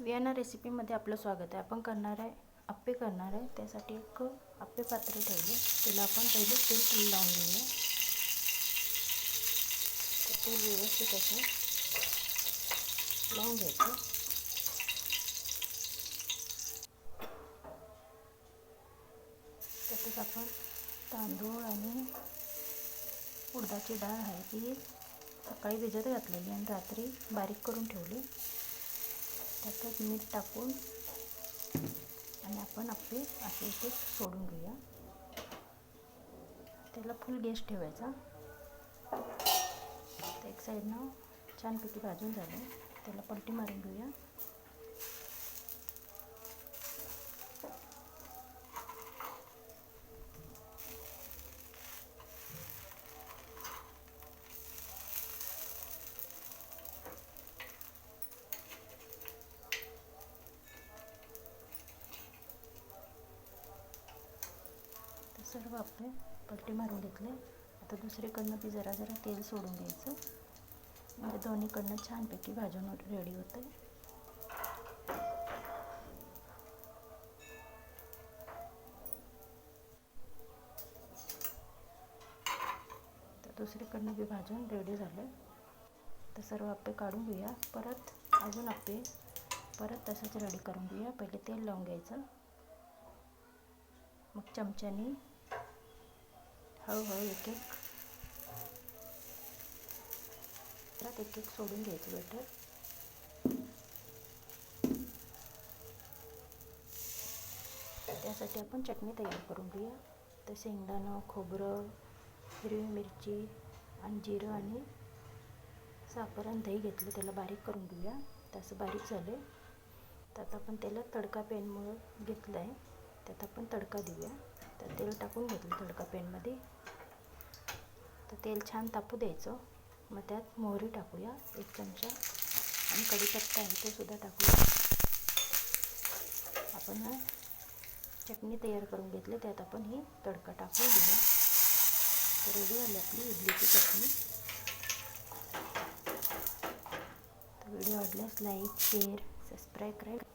Vienna रेसिपीमध्ये आपलं स्वागत आहे. आपण करणार आहे आप्पे करणार आहे. त्यासाठी एक आप्पे पात्र ठेवले. त्याला आपण पहिले तेल तेल लावून घेऊया. ते तेल व्यवस्थित असं लावून घ्यायचं. त्यातच आपण तांदूळ आणि उडदाची डाळ आहे ती सकाळी भिजत घातलेली आणि रात्री बारीक करून ठेवली. त्यातच मीठ टाकून आणि आपण आपले असे इथे सोडून घेऊया. त्याला फुल गॅस ठेवायचा. एक साईडनं छानपैकी भाजून झालं. त्याला पलटी मारून घेऊया. सर्व आपले पलटी मारून घेतले. आता दुसरीकडनं बी जरा जरा तेल सोडून घ्यायचं म्हणजे दोन्हीकडनं छानपैकी भाजून रेडी होतं तर दुसरीकडनं बी भाजून रेडी झालं तर सर्व आप्पे काढून घेऊया. परत अजून आप्पे परत तसंच रेडी करून घेऊया. पहिले तेल लावून घ्यायचं. मग चमच्याने हळूहळू एक एक परत एक एक सोडून घ्यायचं बेटर त्यासाठी आपण चटणी तयार करून घेऊया. तर शेंगदाणं खोबरं हिरवी मिरची आणि जिरं आणि साखर आणि दही घेतलं त्याला बारीक करून घेऊया. तसं बारीक झालं त्यात आपण त्याला तडका पेनमुळं घेतलं आहे त्यात आपण तडका देऊया. तर तेल टाकून घेतलं तडका पेनमध्ये. तर तेल छान तापू द्यायचं. मग त्यात मोहरी टाकूया एक चमचा. आणि कढीपत्ता आहे तो सुद्धा टाकूया. आपण चटणी तयार करून घेतली त्यात आपण ही तडका टाकून घेऊया. तर रेडी झाली आपली इडलीची चटणी. तर व्हिडिओ आवडल्यास लाईक शेअर सबस्क्राईब करा.